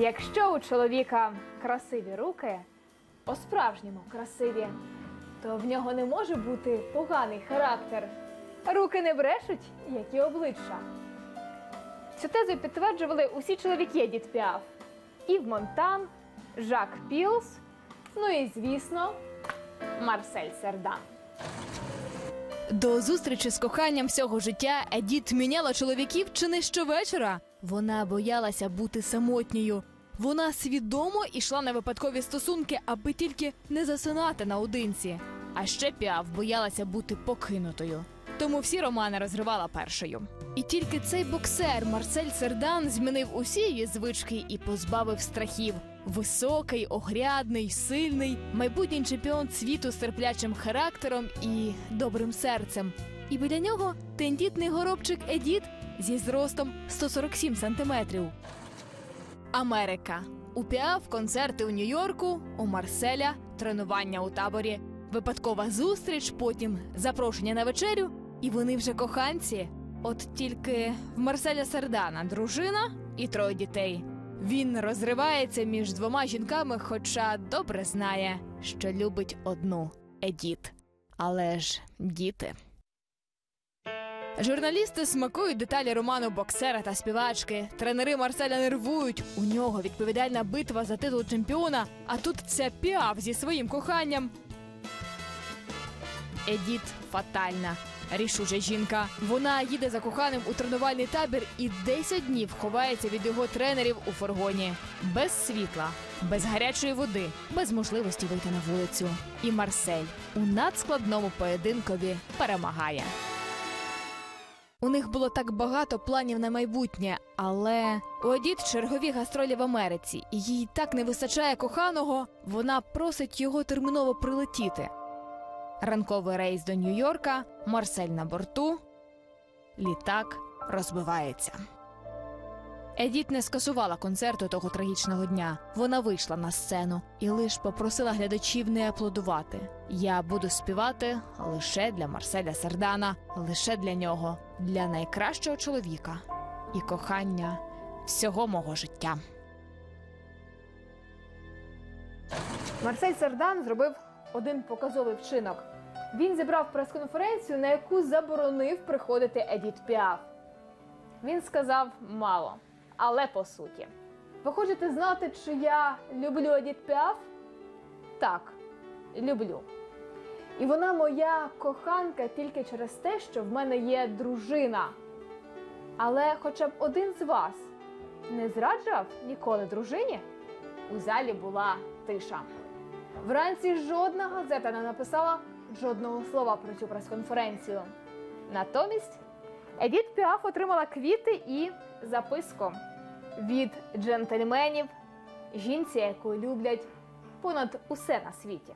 Якщо у чоловіка красиві руки, по-справжньому красиві, то в нього не може бути поганий характер. Руки не брешуть, як і обличчя. Цю тезу підтверджували усі чоловіки Едіт Піаф. Ів Монтан, Жак Пілс, ну і, звісно, Марсель Сердан. До зустрічі з коханням всього життя Едіт міняла чоловіків чи не щовечора. Вона боялася бути самотньою. Вона свідомо йшла на випадкові стосунки, аби тільки не засинати наодинці. А ще Піаф боялася бути покинутою. Тому всі романи розривала першою. І тільки цей боксер Марсель Сердан змінив усі її звички і позбавив страхів. Високий, огрядний, сильний, майбутній чемпіон світу з терплячим характером і добрим серцем. І біля нього тендітний горобчик Едіт зі зростом 147 сантиметрів. Америка. У концерти у Нью-Йорку, у Марселя тренування у таборі, випадкова зустріч, потім запрошення на вечерю, і вони вже коханці. От тільки в Марселя Сардана дружина і троє дітей. Він розривається між двома жінками, хоча добре знає, що любить одну Едіт. Але ж діти. Журналісти смакують деталі роману боксера та співачки. Тренери Марселя нервують. У нього відповідальна битва за титул чемпіона. А тут ця піав зі своїм коханням. Едіт фатальна. Рішуча жінка. Вона їде за коханим у тренувальний табір і 10 днів ховається від його тренерів у фургоні. Без світла, без гарячої води, без можливості вийти на вулицю. І Марсель у надскладному поєдинкові перемагає. У них було так багато планів на майбутнє, але у Едіт чергові гастролі в Америці, і їй так не вистачає коханого. Вона просить його терміново прилетіти. Ранковий рейс до Нью-Йорка, Марсель на борту. Літак розбивається. Едіт не скасувала концерту того трагічного дня. Вона вийшла на сцену і лише попросила глядачів не аплодувати. Я буду співати лише для Марселя Сардана, лише для нього, для найкращого чоловіка і кохання всього мого життя. Марсель Сердан зробив один показовий вчинок. Він зібрав прес-конференцію, на яку заборонив приходити Едіт Піаф. Він сказав мало, але по суті. Ви хочете знати, чи я люблю Едіт Піаф? Так, люблю. І вона моя коханка тільки через те, що в мене є дружина. Але хоча б один з вас не зраджував ніколи дружині? У залі була тиша. Вранці жодна газета не написала жодного слова про цю прес-конференцію. Натомість Едіт Піаф отримала квіти і записку від джентльменів, жінці, яку люблять понад усе на світі.